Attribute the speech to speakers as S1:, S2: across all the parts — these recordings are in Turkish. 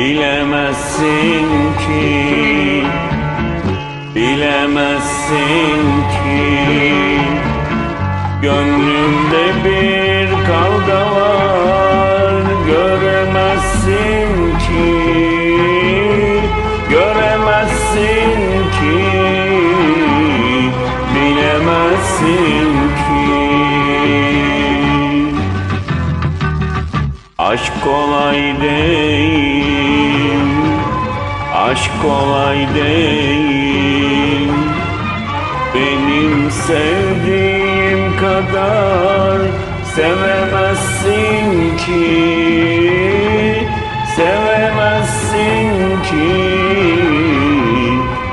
S1: Bilemezsin ki Bilemezsin ki Gönlüm kolay değil Aşk kolay değil. Benim sevdiğim kadar Sevemezsin ki Sevemezsin ki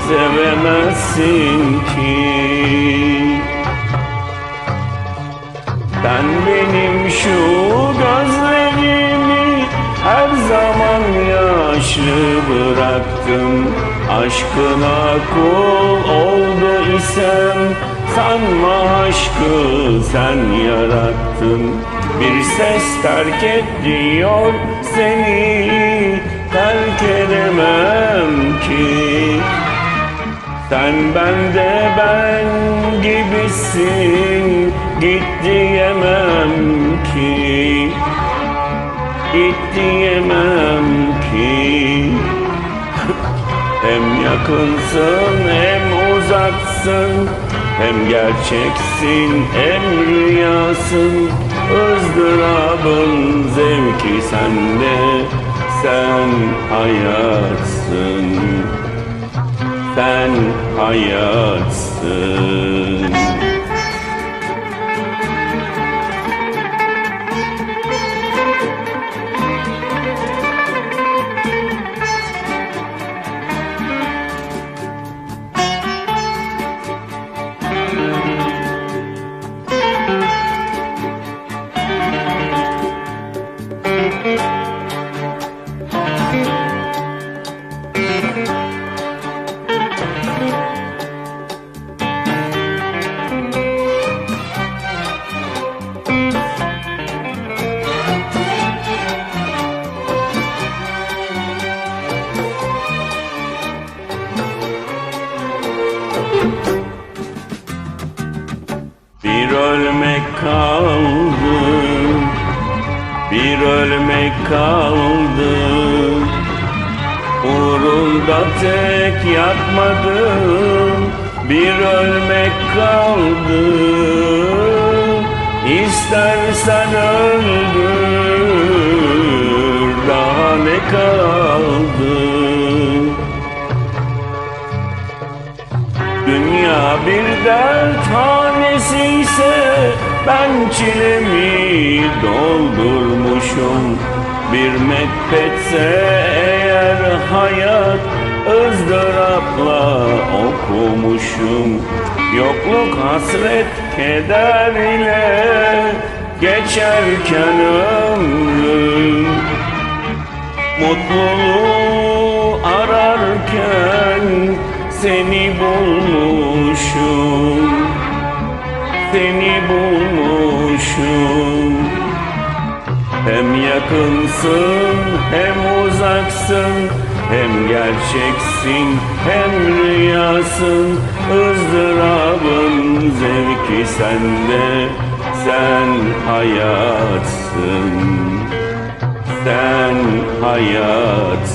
S1: Sevemezsin ki. Sen benim şu gözlerimi yaşlı bıraktın Aşkına kul oldu isem sanma aşkı sen yarattın. Bir ses terk et diyor seni terk edemem ki. Sen bende ben gibisin Git diyemem ki. Git diyemem ki Hem yakınsın hem uzaksın. Hem gerçeksin hem rüyasın ızdırabın zevki sende Sen hayatsın. Sen hayatsın Bir ölmek kaldı. Bir ölmek kaldı. Uğrunda tek yapmadım Bir ölmek kaldı. İstersen öldür. Daha ne kaldı Dünya bir derthanesi ise ben çilemi doldurmuşum. Bir mektepse eğer hayat ızdırapla okumuşum. Yokluk hasret keder ile geçerken ömrüm. Mutluluğu ararken seni bulmuşum. Seni bulmuşum. Hem yakınsın hem uzaksın Hem gerçeksin hem rüyasın. Izdırabın zevki sende Sen hayatsın. Sen hayatsın